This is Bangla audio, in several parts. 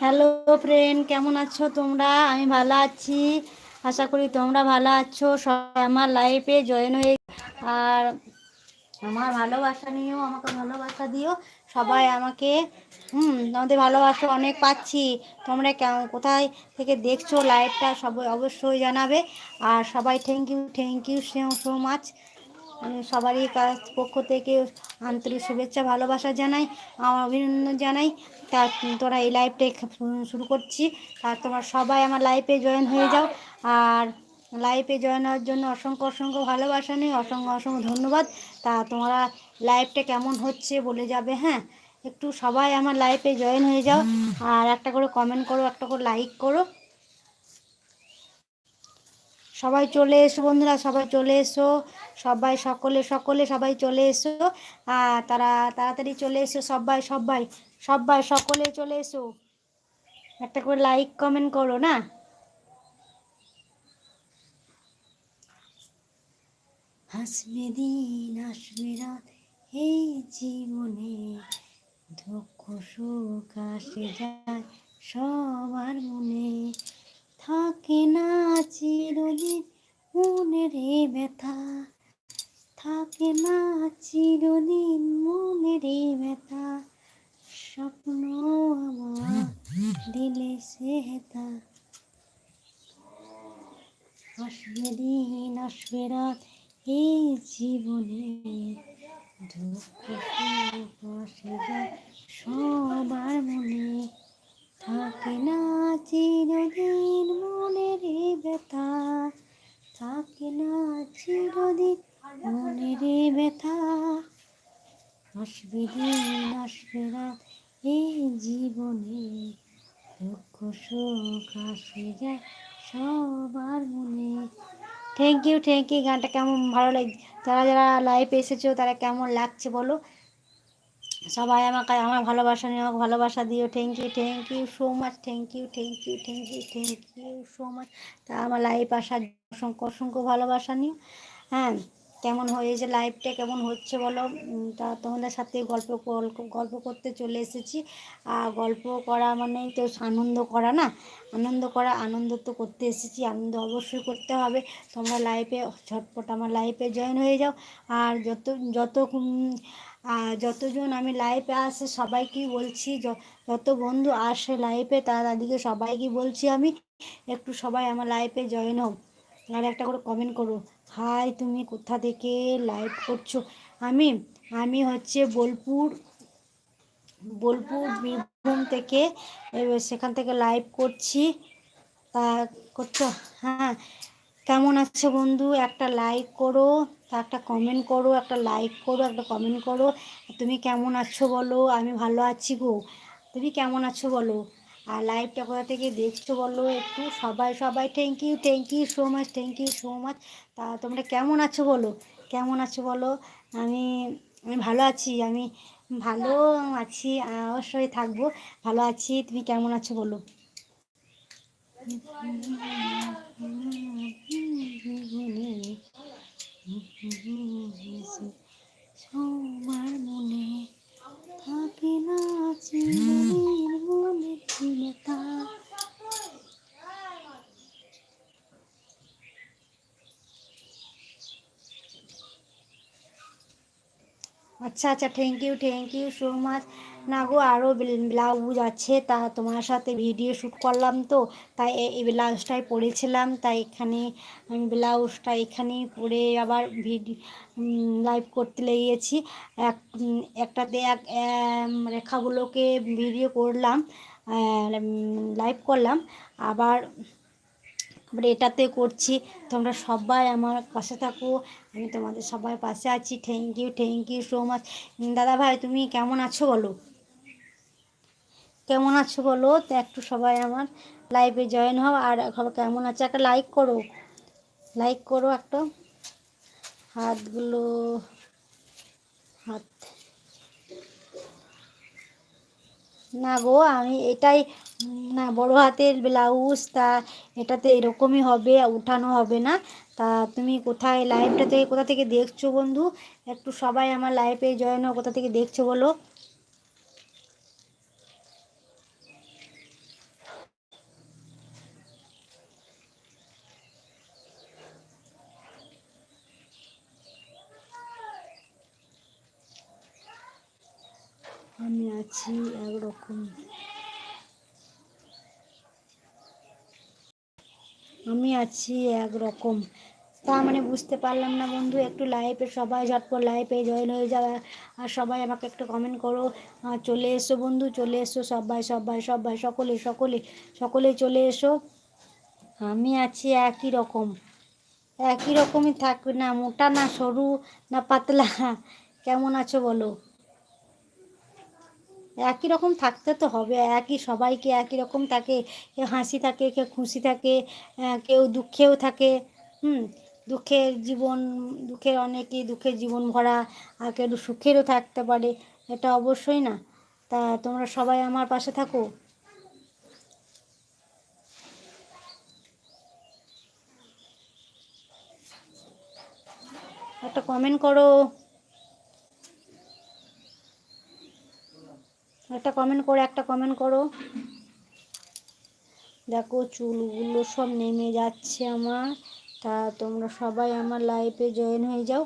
হ্যালো ফ্রেন্ড, কেমন আছো তোমরা? আমি ভালো আছি। আশা করি তোমরা ভালো আছো। সবাই আমার লাইফে জয়েন হয়ে আর আমার ভালোবাসা নিয়েও আমাকে ভালোবাসা দিও। সবাই আমাকে, হুম, তোমাদের ভালোবাসা অনেক পাচ্ছি। তোমরা কেমন, কোথায় থেকে দেখছ লাইভটা সবাই অবশ্যই জানাবে। আর সবাই thank you thank you so much আমি সবারই পক্ষ থেকে আন্তরিক শুভেচ্ছা, ভালোবাসা জানাই আমার অভিনন্দন জানাই। তা, তোরা এই লাইভটা শুরু করছি। আর তোমরা সবাই আমার লাইফে জয়েন হয়ে যাও। আর লাইফে জয়েন হওয়ার জন্য অসংখ্য অসংখ্য ভালোবাসা নেই অসংখ্য অসংখ্য ধন্যবাদ। তা, তোমরা লাইভটা কেমন হচ্ছে বলে যাবে হ্যাঁ? একটু সবাই আমার লাইফে জয়েন হয়ে যাও। আর একটা করে কমেন্ট করো, একটা করে লাইক করো। সবাই চলে এসো বন্ধুরা, সবাই চলে এসো। সবাই সকলে সকলে সবাই চলে এসো। তারা তাড়াতাড়ি চলে এসো, সবাই সবাই সবাই সকলে চলে এসো। একটা করে লাইক কমেন্ট করো, না? হাসবে দিন, আসবে রাত, এই জীবনে দুঃখ, সুখ, আসে যায় সবার মনে। থাকে না চিরদিন মনের ব্যথা। থাকে না চিরদিন মনের ব্যথা। স্বপ্ন আমার দিলে সেতা আসবে দিন, আসবে রাত, এই জীবনে দুঃখ সবার মনে। থাকে না চিরদিন মনের ব্যথা, থাকে না চিরদিন মনের ব্যথা। আসবে দিন, আসবে রাত এই জীবনে দুঃখ সুখ আসে যায় সবার মনে। থ্যাংক ইউ থ্যাংক ইউ গানটা কেমন ভালো লাগ, যারা যারা লাইভ এসেছ তারা কেমন লাগছে বলো। সবাই আমাকে আমার ভালোবাসা নিয়ে আমাকে ভালোবাসা দিও। Thank you thank you so much thank you thank you thank you thank you so much তা আমার লাইভ আসার অসংখ্য অসংখ্য ভালোবাসা নিও। হ্যাঁ কেমন হয়েছে লাইভটা কেমন হচ্ছে বলো? তা তোমাদের সাথে গল্প গল্প করতে চলে এসেছি। আর গল্প করা মানে তো আনন্দ করা না? আনন্দ করা, আনন্দ তো করতে এসেছি। আনন্দ অবশ্যই করতে হবে। তোমরা লাইফে ঝটপট আমার লাইফে জয়েন হয়ে যাও। আর যত যত যতজন আমি লাইফে আসে সবাইকেই বলছি যত বন্ধু আসে লাইফে তাদেরকে সবাইকে বলছি আমি, একটু সবাই আমার লাইফে জয়েন হোক। আর একটা করে কমেন্ট করো, হাই, তুমি কোথা থেকে লাইভ করছ? আমি আমি হচ্ছে বোলপুর বোলপুর বীরভূম থেকে সেখান থেকে লাইভ করছি। তা করছ? হ্যাঁ। কেমন আছো বন্ধু? একটা লাইক করো। একটা কমেন্ট করো, একটা লাইক করো, একটা কমেন্ট করো। তুমি কেমন আছো বলো? আমি ভালো আছি গো। তুমি কেমন আছো বলো? আর লাইভটা কোথা থেকে দেখছ বলো? একটু সবাই সবাই thank you thank you so much thank you so much তা তোমরা কেমন আছো বলো? কেমন আছো বলো? আমি আমি ভালো আছি, আমি ভালো আছি, অবশ্যই থাকব, ভালো আছি। তুমি কেমন আছো বলো? সবার মনে থাকে না চিরদিন মনে চিন্তা আচ্ছা আচ্ছা thank you thank you so much না গো আরও ব্লাউজ আছে, তা তোমার সাথে ভিডিও শ্যুট করলাম তো, তাই এই ব্লাউজটাই পরেছিলাম তাই এখানে ব্লাউজটা এখানেই পরে আবার ভিডিও লাইভ করতে লেগেছি। এক একটাতে এক রেখাগুলোকে ভিডিও করলাম লাইভ করলাম, আবার এটাতে করছি, তোমরা সবাই আমার পাশে থাকো, আমি তোমাদের সবাই পাশে আছি thank you thank you so much দাদা ভাই তুমি কেমন আছো বলো? কেমন আছো বলো? তো একটু সবাই আমার লাইভে জয়েন হও আর কেমন আছে? একটা লাইক করো। লাইক করো একটা। হাতগুলো, হাত। না গো, আমি এটাই, না, বড় হাতের ব্লাউজ তা এটাতে এরকমই হবে, উঠানো হবে না। তা তুমি কোথায় লাইভটা থেকে, কোথা থেকে দেখছ বন্ধু? একটু সবাই আমার লাইভে জয়েন হও, কোথা থেকে দেখছ বলো? আছি একরকম। আমি আছি একরকম। তা মানে বুঝতে পারলাম না বন্ধু, একটু লাইভে সবাই ঝটপট লাইভে জয়েন হয়ে যাওয়া আর সবাই আমাকে একটু কমেন্ট করো। চলে এসো বন্ধু, চলে এসো সবাই সবাই সবাই, সকলে সকলে সকলে চলে এসো। আমি আছি একই রকম। একই রকমই থাকবে না, মোটা না সরু না পাতলা। কেমন আছো বলো? একই রকম থাকতে তো হবে, একই সবাইকে একই রকম থাকে কেউ হাসি থাকে কেউ খুশি থাকে কেউ দুঃখেও থাকে, হুম, দুঃখের জীবন, দুঃখের অনেকেই দুঃখের জীবন ভরা, আর কেউ সুখেরও থাকতে পারে, এটা অবশ্যই না। তা তোমরা সবাই আমার পাশে থাকো। একটা কমেন্ট করো। একটা কমেন্ট করে, একটা কমেন্ট করো। দেখো চুলগুলো সব নেমে যাচ্ছে আমার। তা তোমরা সবাই আমার লাইফে জয়েন হয়ে যাও।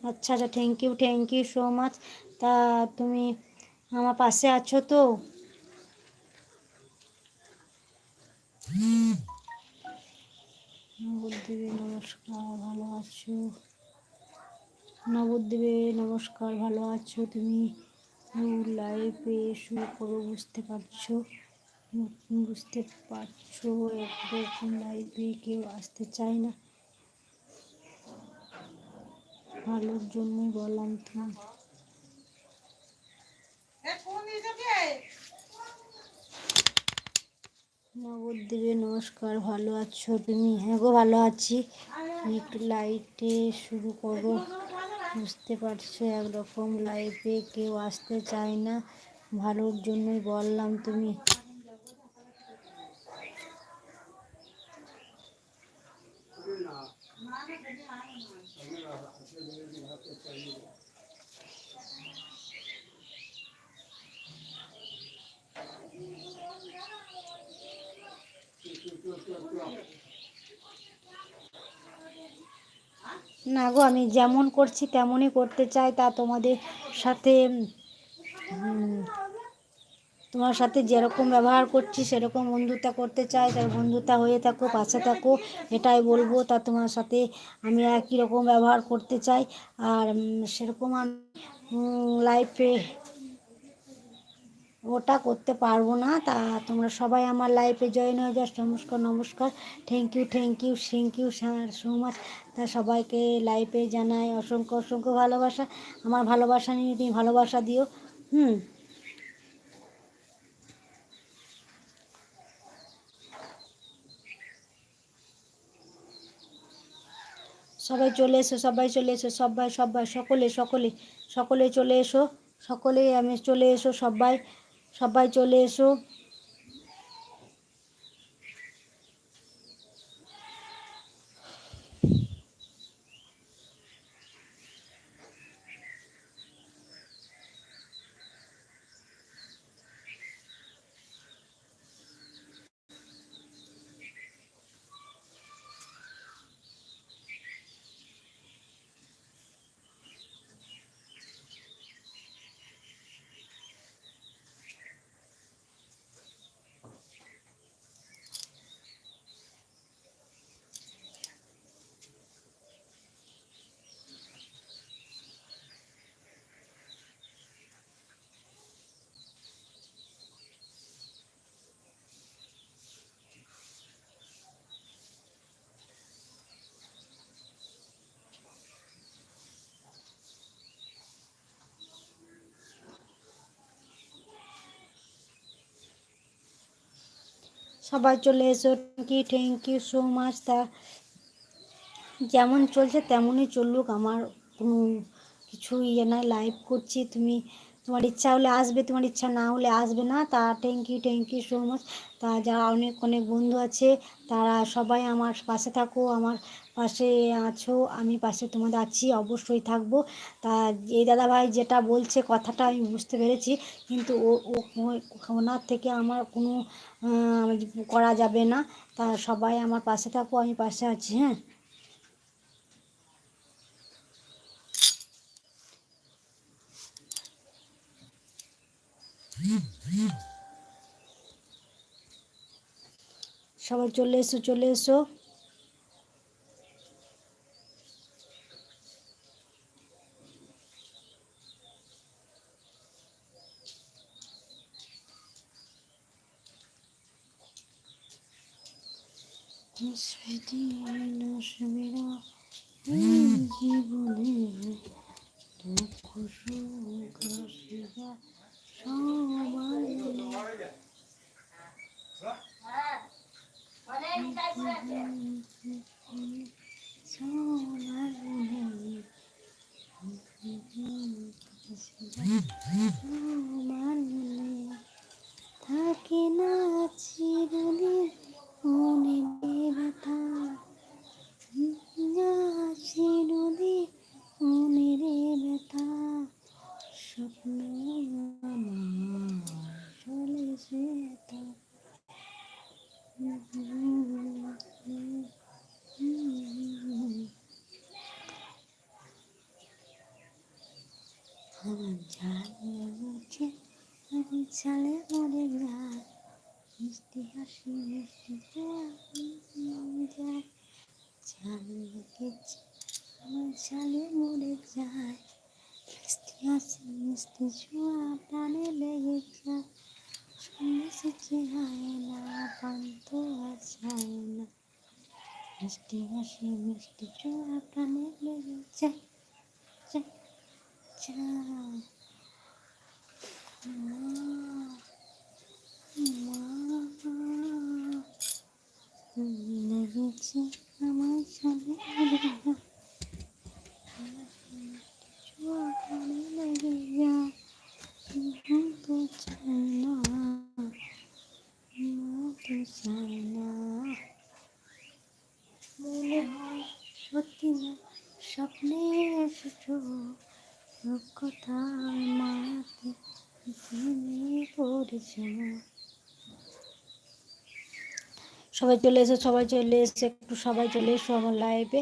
আচ্ছা আচ্ছা thank you thank you so much তা তুমি আমার পাশে আছো তো? নবদ্বীপে নমস্কার, ভালো আছো? নবদ্বীপে নমস্কার, ভালো আছো? তুমি লাইফে শুরু করো, বুঝতে পারছ? বুঝতে পারছ? একরকম লাইফে কেউ আসতে চায় না। ভালোর জন্যই বললাম তুমি নবদ্বীপে নমস্কার, ভালো আছো তুমি? হ্যাঁ গো, ভালো আছি। একটু লাইটে শুরু করো বুঝতে পারছ, একরকম লাইফে কেউ আসতে চায় না। ভালোর জন্যই বললাম তুমি। না গো, আমি যেমন করছি তেমনই করতে চাই। তা তোমাদের সাথে তোমার সাথে যেরকম ব্যবহার করছি, সেরকম বন্ধুতা করতে চাই। তার বন্ধুতা হয়ে থাকো, পাশে থাকো, এটাই বলব। তা তোমার সাথে আমি একই রকম ব্যবহার করতে চাই। আর সেরকম আমি লাইফে ওটা করতে পারব না। তা তোমরা সবাই আমার লাইফে জয়েন হয়ে যাও। নমস্কার নমস্কার। Thank you thank you thank you so much তা সবাইকে লাইফে জানাই অসংখ্য অসংখ্য ভালোবাসা। আমার ভালোবাসা নিয়ে তুমি ভালোবাসা দিও। হুম। সবাই চলে এসো, সবাই চলে এসো, সবাই সবাই, সকলে সকলে সকলে চলে এসো, সকলে আমি চলে এসো সবাই। সবাই চলে এসো। সবাই চলে এসো। You thank you so much তা যেমন চলছে তেমনই চলুক। আমার কোনো কিছু ইয়ে নাই লাইভ করছি। তুমি তোমার ইচ্ছা হলে আসবে, তোমার ইচ্ছা না হলে আসবে না। তা thank you thank you so much তা যারা অনেক অনেক বন্ধু আছে, তারা সবাই আমার পাশে থাকো। আমার পাশে আছো, আমি পাশে তোমাদের আছি, অবশ্যই থাকব। তা এই দাদাভাই যেটা বলছে কথাটা আমি বুঝতে পেরেছি, কিন্তু ও ওনার থেকে আমার কোনো করা যাবে না। তা সবাই আমার পাশে থাকো, আমি পাশে আছি হ্যাঁ? সবাই চলে এসো চলে এসো স্মৃতি নসবে না এই জীবনে দুঃখ সুখ আসে যায় সবার মনে। সবার মনে। সবার মনে থাকে না চিরদিন মনে চালে মরে যায় মিষ্টি হাসি মিষ্টি যায় চালে গেছে আমার চালে মরে যায় মিষ্টি হাসি ছোঁয়া প্রাণে লেগে যায় সঙ্গে সেচে হয় না পান্ত আছায় না। মিষ্টি হাসি, মিষ্টি ছোঁয়া প্রাণে লেগে যায়। মা। লেগেছে আমার সামনে লেগে যায় তো চাই না তো চাই না মনে হয় সত্যি না স্বপ্নে এসেছ রূপকথার মায়াতে ভেঙে পড়েছে সবাই চলে এসো, সবাই চলে এসে, একটু সবাই চলে এসো আমার লাইভে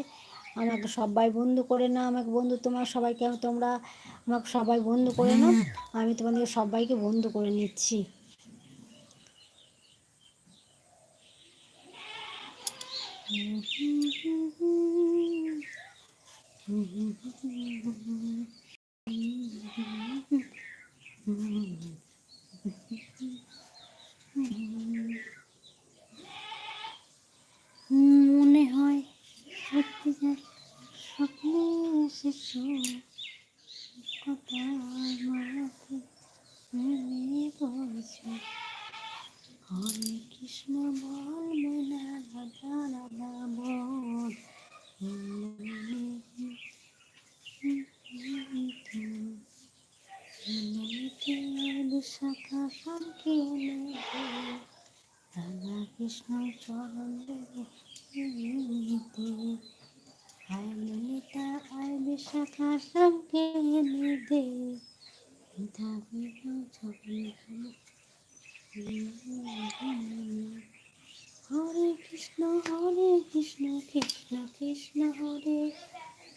আমাকে সবাই বন্ধু করে না আমাকে বন্ধু তোমার সবাইকে তোমরা আমাকে সবাই বন্ধু করে নাও, আমি তোমাদের সবাইকে বন্ধু করে নিচ্ছি। মনে হয় সত্যি যে স্বপ্নে এসেছ। কথা মায়াতে নেমে পড়েছে। হরে কৃষ্ণ বল মনা রাধা রাধা বল। বিশাখা সঙ্গে রাধা কৃষ্ণ চরণ নিতে আয় ললিতা আয় বিশাখা সঙ্গে নিতে থাকবে ছবি হরে কৃষ্ণ হরে কৃষ্ণ কৃষ্ণ কৃষ্ণ হরে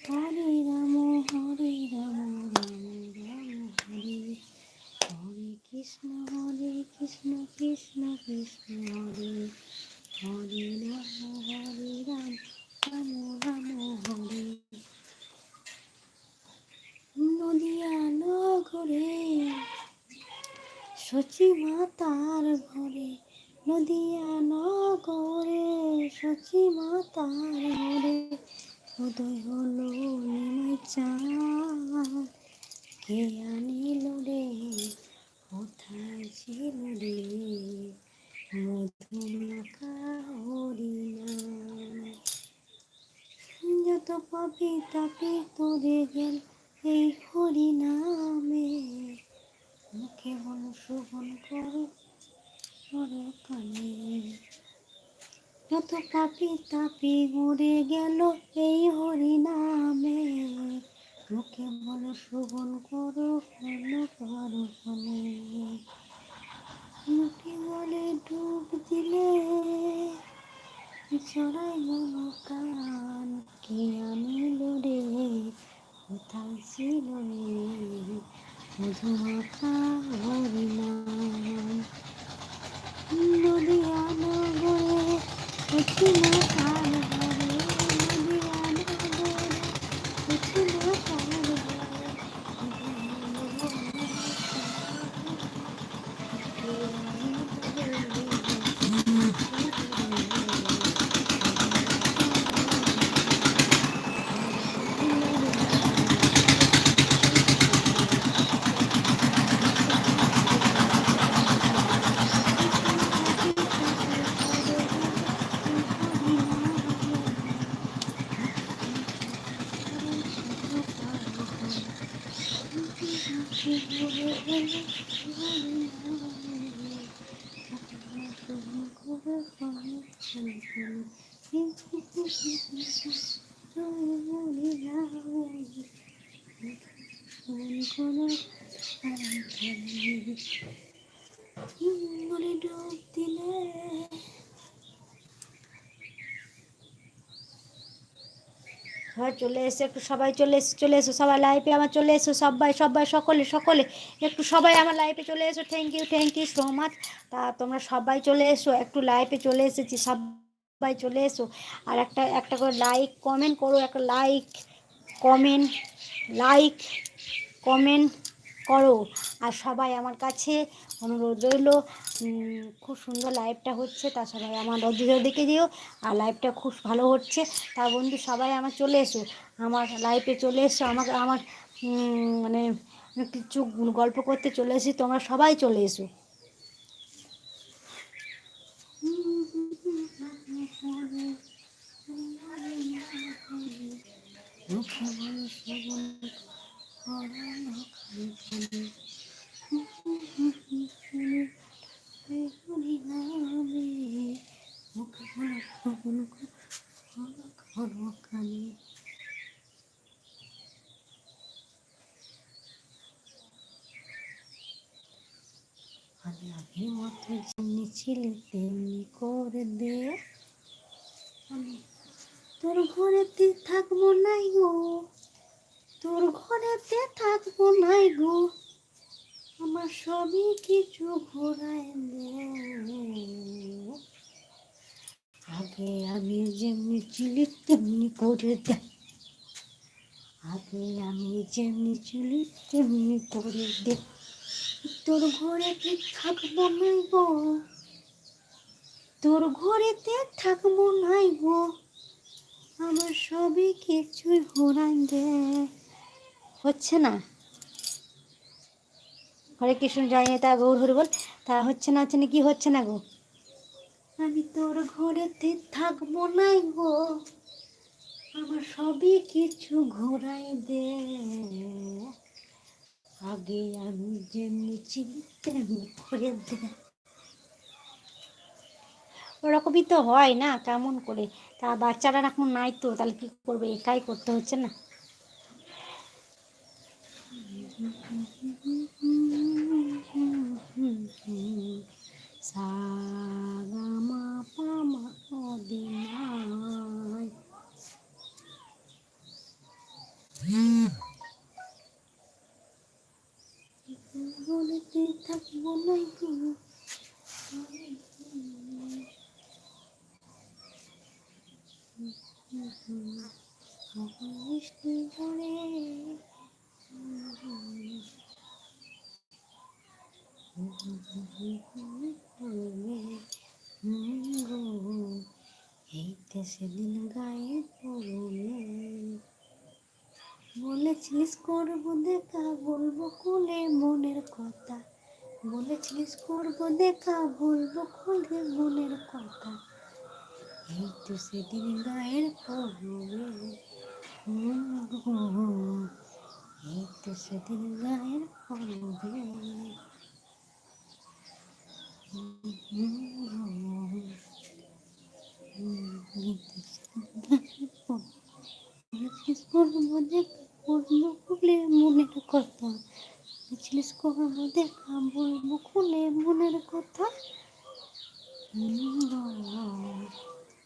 হরে রাম হরে রাম রাম রাম হরে হরে কৃষ্ণ হরে কৃষ্ণ কৃষ্ণ কৃষ্ণ হরে হরে রাম হরে রাম রাম রাম হরে নদিয়া নগরে সচি মাতার ঘরে, নদিয়া নগরে। সচি মাতার ঘরে উদয় হলো কে আনিল রে? কোথায় ছিল রে? মধুমাখা হরিনাম। যত পাপি তাপি তোরে গেল এই হরিনামে মুখে বল শোভন করো করো কানে যত পাপি তাপি উড়ে গেল এই হরি নামে মুখে বলো শোভন করো করো করো ফলে মুখে বলে, ডুব দিলে চড়াই মনো কান কে আনিল রে? কোথায় ছিল মধুমাখা হরি নাম নদিয়া নগরে উঠিল কাল ভরে নদিয়া নগরে উঠিল কাল বলে ডুব দিলে সবাই চলে এসে, একটু সবাই চলে এসে, চলে এসো, সবাই লাইভে আমার চলে এসো, সবাই সবাই, সকলে সকলে, একটু সবাই আমার লাইভে চলে এসো thank you thank you so much তা তোমরা সবাই চলে এসো, একটু লাইভে চলে এসেছি, সবাই চলে এসো। আর একটা একটা করে লাইক কমেন্ট করো, একটা লাইক কমেন্ট লাইক কমেন্ট করো। আর সবাই আমার কাছে অনুরোধ রইল খুব সুন্দর লাইভটা হচ্ছে তা সবাই আমার অধীর দেখে দিও। আর লাইভটা খুব ভালো হচ্ছে। তা বন্ধু, সবাই আমার চলে এসো। আমার লাইভে চলে এসো। আমাকে, আমার মানে কিছু গল্প করতে চলে এসি তোমরা সবাই চলে এসো বলো শ্রবণ করো খালি হরি নামে মুখে বলো শ্রবণ করো করো খালি আমি মতো যেমনি ছিলে তেমনি করে দে। আমি তোর ঘরেতে থাকব নাই গো। তোর ঘরেতে থাকব নাই গো। আমার সবই কিছু ঘোরায় আগে আমি যেমনি ছিলি তেমনি করে দে আগে আমি যেমনি ছিলি তেমনি করে দে তোর ঘরেতে থাকব নাই গো। তোর ঘরেতে থাকব নাই গো। আমার সবই কিছুই দে। হচ্ছে না? হরে কৃষ্ণ জানিয়ে তা গৌর, হরি বল। তা হচ্ছে না হচ্ছে না, কি হচ্ছে না গো? আমি তোর ঘরেতে থাকব নাই গো। আমার সবই কিছু ঘোরাই দে। আগে আমি যেমনি তেমনি করে দে। ওরকমই তো হয় না, কেমন করে? তা বাচ্চারা এখন নাই তো, তাহলে কি করবে? একাই করতে হচ্ছে না। সা গা মা পা মা অদিনায়। বলেতে থাকব নাই গো মিষ্টি সেদিন গায়ে পড়লে বলেছিলিস করব দেখা, বলব কোলে মনের কথা। বলেছিলিস করব দেখা, বলব কোলে মনের কথা। এই সেদিন গায়ের পড়লে এই সেদিন গায়ের খুলে মনের কথা ছিলিস করব দেখা বলব খুলে মনের কথা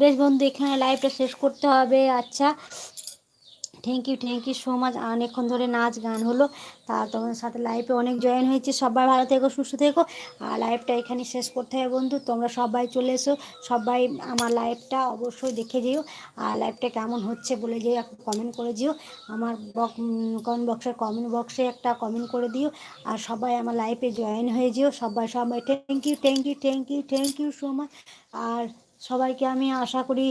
বেশ বন্ধু, এখানে লাইভটা শেষ করতে হবে। আচ্ছা thank you thank you so much অনেকক্ষণ ধরে নাচ গান হলো। তা তোমাদের সাথে লাইভে অনেক জয়েন হয়েছে। সবাই ভালো থেকো, সুস্থ থেকো। আর লাইভটা এখানে শেষ করতে হবে বন্ধু। তোমরা সবাই চলে এসো। সবাই আমার লাইভটা অবশ্যই দেখে যেও। আর লাইভটা কেমন হচ্ছে বলে যেও, একটা কমেন্ট করে দিও আমার কমেন্ট বক্সের কমেন্ট বক্সে একটা কমেন্ট করে দিও। আর সবাই আমার লাইভে জয়েন হয়ে যেও। সবাই সবাই thank you thank you thank you thank you so much আর সবাইকে আমি আশা করি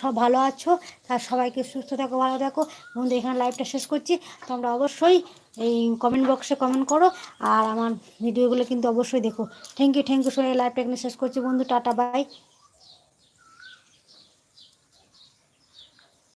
সব ভালো আছো। তার সবাইকে সুস্থ থাকো, ভালো থাকো। বন্ধু এখানে লাইভটা শেষ করছি। তোমরা অবশ্যই এই কমেন্ট বক্সে কমেন্ট করো। আর আমার ভিডিওগুলো কিন্তু অবশ্যই দেখো। থ্যাংক ইউ থ্যাংক ইউ সবাই লাইভটা এখানে শেষ করছি। বন্ধু, টাটা বাই